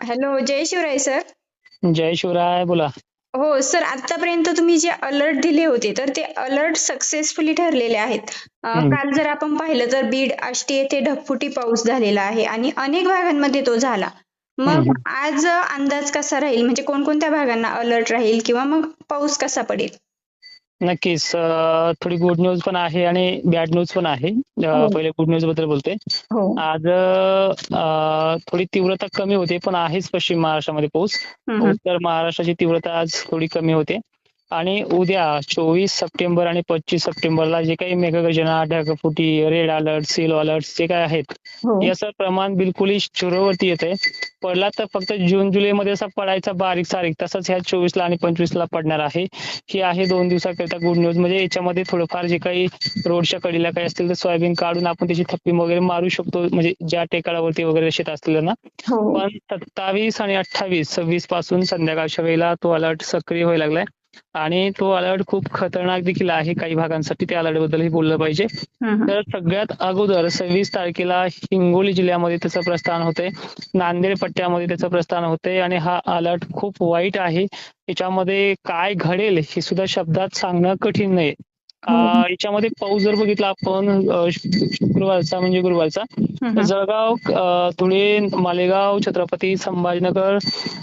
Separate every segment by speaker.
Speaker 1: Hello जय Shivrai sir.
Speaker 2: जय शिवराय बोला.
Speaker 1: हो सर आतापर्यंत तुम्ही जे अलर्ट दिले होते तर ते अलर्ट सक्सेसफुली ठरलेले आहेत. काल जर आपण पाहिलं तर बीड आष्टी येथे ढगफुटी पाऊस झालेला आहे आणि अनेक भागांमध्ये तो झाला. मग. आज अंदाज कसा राहील? म्हणजे कोणकोणत्या भागांना अलर्ट राहील किंवा मग पाऊस कसा पडेल?
Speaker 2: नक्कीच. थोडी गुड न्यूज पण आहे आणि बॅड न्यूज पण आहे.
Speaker 1: हो.
Speaker 2: पहिले गुड न्यूजबद्दल बोलते.
Speaker 1: हो.
Speaker 2: आज थोडी तीव्रता कमी होते पण आहेच पश्चिम महाराष्ट्रामध्ये पाऊस. उत्तर महाराष्ट्राची तीव्रता आज थोडी कमी होते. आणि उद्या चोवीस सप्टेंबर आणि पंचवीस सप्टेंबरला जे काही मेघगर्जना ढगफुटी रेड अलर्ट सील अलर्ट जे काय आहेत
Speaker 1: हो.
Speaker 2: याचं प्रमाण बिलकुल झिरोवरती येत आहे पडला तर फक्त जून जुलै मध्ये असा पडायचा बारीक सारीक. तसंच ह्या चोवीस ला आणि पंचवीस ला पडणार आहे. ही आहे दोन दिवसाकरिता गुड न्यूज म्हणजे याच्यामध्ये थोडंफार जे काही रोडच्या कडीला काही असतील तर सोयाबीन काढून आपण त्याची थप्पी वगैरे मारू शकतो. म्हणजे ज्या टेकाडावरती वगैरे शेत असतील ना.
Speaker 1: हो.
Speaker 2: पण सत्तावीस आणि अठ्ठावीस सव्वीसपासून संध्याकाळच्या वेळेला तो अलर्ट सक्रिय व्हायला लागलाय. आणि तो अलर्ट खूप खतरनाक देखील आहे काही भागांसाठी त्या अलर्ट बद्दलही बोललं पाहिजे. तर सगळ्यात अगोदर सव्वीस तारखेला हिंगोली जिल्ह्यामध्ये त्याचं प्रस्थान होते नांदेड पट्ट्यामध्ये त्याचं प्रस्थान होते आणि हा अलर्ट खूप वाईट आहे. याच्यामध्ये काय घडेल हे सुद्धा शब्दात सांगणं कठीण नाही याच्यामध्ये पाऊस जर बघितला आपण शुक्रवारचा म्हणजे गुरुवारचा. जळगाव धुळे मालेगाव छत्रपती संभाजीनगर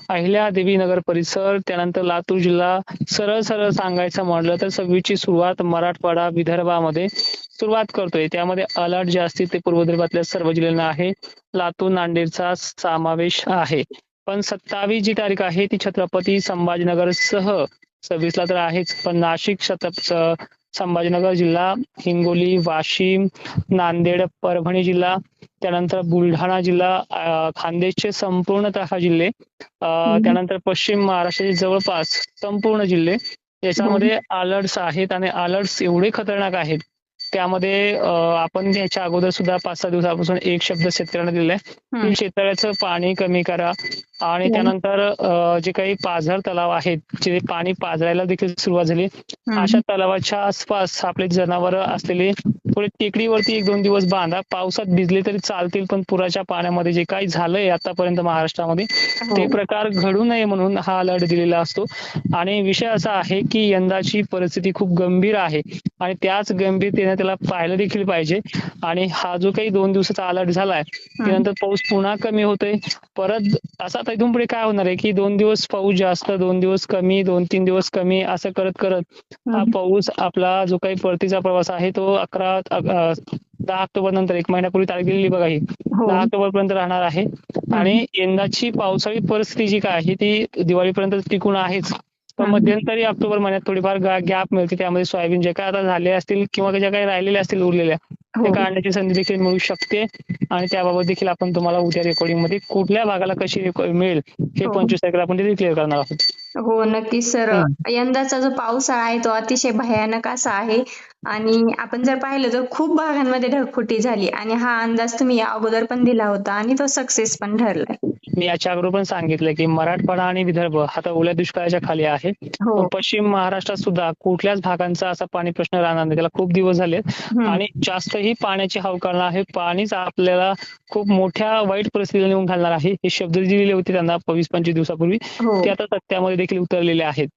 Speaker 2: अहिल्यादेवी नगर परिसर त्यानंतर लातूर जिल्हा सरळ सरळ सांगायचं म्हटलं तर सव्वीसची सुरुवात मराठवाडा विदर्भामध्ये सुरुवात करतोय. त्यामध्ये अलर्ट जे असतील ते पूर्व विदर्भातल्या सर्व जिल्ह्यांना आहे. लातूर नांदेडचा समावेश आहे. पण सत्तावीस जी तारीख आहे ती छत्रपती संभाजीनगर सह सव्वीसला तर आहेच. पण नाशिक छत्रप संभाजीनगर जिल्हा हिंगोली वाशिम नांदेड परभणी जिल्हा त्यानंतर बुलढाणा जिल्हा खानदेशचे संपूर्णतः जिल्हे त्यानंतर पश्चिम महाराष्ट्राचे जवळपास संपूर्ण जिल्हे. याच्यामध्ये अलर्ट्स आहेत आणि अलर्ट्स एवढे खतरनाक आहेत. त्यामध्ये आपण याच्या अगोदर सुद्धा पाच सहा दिवसापासून एक शब्द शेतकऱ्यांना दिलाय. की शेतकऱ्याचं पाणी कमी करा. आणि
Speaker 1: हम्म.
Speaker 2: त्यानंतर जे काही पाझर तलाव आहेत जे पाणी पाझरायला देखील सुरुवात झाली. अशा तलावाच्या आसपास आपले जनावर असलेले थोडे टेकडीवरती एक दोन दिवस बांधा. पावसात भिजले तरी चालतील पण पुराच्या पाण्यामध्ये जे काही झालंय आतापर्यंत महाराष्ट्रामध्ये ते
Speaker 1: हो.
Speaker 2: प्रकार घडू नये म्हणून हा अलर्ट दिलेला असतो. आणि विषय असा आहे की यंदाची परिस्थिती खूप गंभीर आहे. आणि त्याच गंभीरतेने त्याला पाहिलं देखील पाहिजे. आणि हा जो काही दोन दिवसाचा अलर्ट झालाय त्यानंतर पाऊस पुन्हा कमी होतोय. परत असं आता इथून पुढे काय होणार आहे की दोन दिवस पाऊस जास्त दोन दिवस कमी दोन तीन दिवस कमी असं करत करत हा. पाऊस आपला जो काही परतीचा प्रवास आहे तो अकरा दहा ऑक्टोबर नंतर एक महिन्यापूर्वी तारीख दिलेली बघा ही
Speaker 1: हो.
Speaker 2: दहा ऑक्टोबर पर्यंत राहणार आहे आणि यंदाची पावसाळी परिस्थिती जी काय आहे ती दिवाळीपर्यंत टिकून आहेच पण. मध्यंतरी ऑक्टोबर महिन्यात थोडीफार गॅप मिळते त्यामध्ये सोयाबीन जे काय आता झाले असतील किंवा ज्या काही राहिलेल्या असतील उरलेल्या
Speaker 1: हो.
Speaker 2: ते काढण्याची संधी देखील मिळू शकते आणि त्याबाबत देखील आपण तुम्हाला उद्या रेकॉर्डिंगमध्ये कुठल्या भागाला कशी मिळेल हे
Speaker 1: हो.
Speaker 2: पंचवीस तारखेला आपण क्लिअर करणार आहोत
Speaker 1: हो नक्कीच. सर. यंदाचा जो पावसाळा आहे तो अतिशय भयानक असा आहे. आणि आपण जर पाहिलं तर खूप भागांमध्ये ढगफुटी झाली. आणि हा अंदाज तुम्ही अगोदर पण दिला होता आणि तो सक्सेस पण ठरलाय.
Speaker 2: मी याच्या अगोदर पण सांगितलं की मराठवाडा आणि विदर्भ हा तर ओल्या दुष्काळाच्या खाली आहे.
Speaker 1: हो.
Speaker 2: पश्चिम महाराष्ट्रात सुद्धा कुठल्याच भागांचा असा पाणी प्रश्न राहणार नाही. त्याला खूप दिवस झाले. आणि जास्तही पाण्याची हावकारणं आहे. पाणीच आपल्याला खूप मोठ्या वाईट परिस्थितीला नेऊन घालणार आहे. हे शब्द जे दिलेले होते त्यांना वीस पंचवीस दिवसापूर्वी
Speaker 1: हो.
Speaker 2: ते आता सत्यामध्ये देखील उतरलेले आहेत.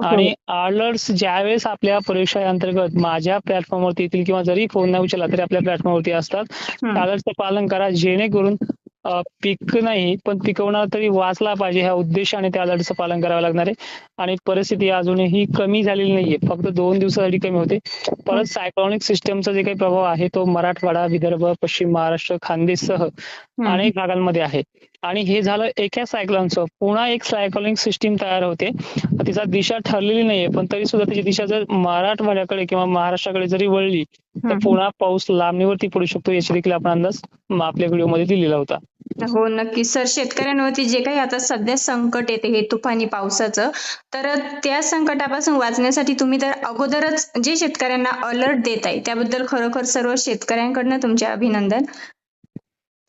Speaker 2: आणि अलर्ट्स ज्यावेळेस आपल्या परीक्षा अंतर्गत माझ्या प्लॅटफॉर्मवरती येतील किंवा जरी फोन नाही उचलला तरी आपल्या प्लॅटफॉर्मवरती असतात. अलर्टचं पालन करा. जेणेकरून पीक नाही पण पिकवणार तरी वाचला पाहिजे ह्या उद्देशाने त्या अलर्टचं पालन करावं लागणार आहे. आणि परिस्थिती अजूनही कमी झालेली नाहीये. फक्त दोन दिवसासाठी कमी होते. परत सायक्लॉनिक सिस्टमचा जे काही प्रभाव आहे तो मराठवाडा विदर्भ पश्चिम महाराष्ट्र खानदेशसह अनेक भागांमध्ये आहे. आणि हे झालं एका सायक्लॉनचं पुन्हा एक सायक्लॉनिक सिस्टीम तयार होते. तिचा दिशा ठरलेली नाहीये पण तरी सुद्धा त्याची दिशा जर मराठवाड्याकडे किंवा महाराष्ट्राकडे जरी वळली तर. पुन्हा पाऊस लांबणीवरती पडू शकतो याची देखील आपण अंदाज आपल्या व्हिडिओमध्ये दिलेला होता.
Speaker 1: हो नक्की सर शेतकऱ्यांवरती जे काही आता सध्या संकट येते हे तुफानी पावसाचं तर त्या संकटापासून वाचण्यासाठी तुम्ही तर अगोदरच जे शेतकऱ्यांना अलर्ट देत आहे त्याबद्दल खरोखर सर्व शेतकऱ्यांकडनं तुमचे अभिनंदन.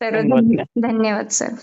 Speaker 1: तर
Speaker 2: धन्यवाद.
Speaker 1: धन्यवाद सर.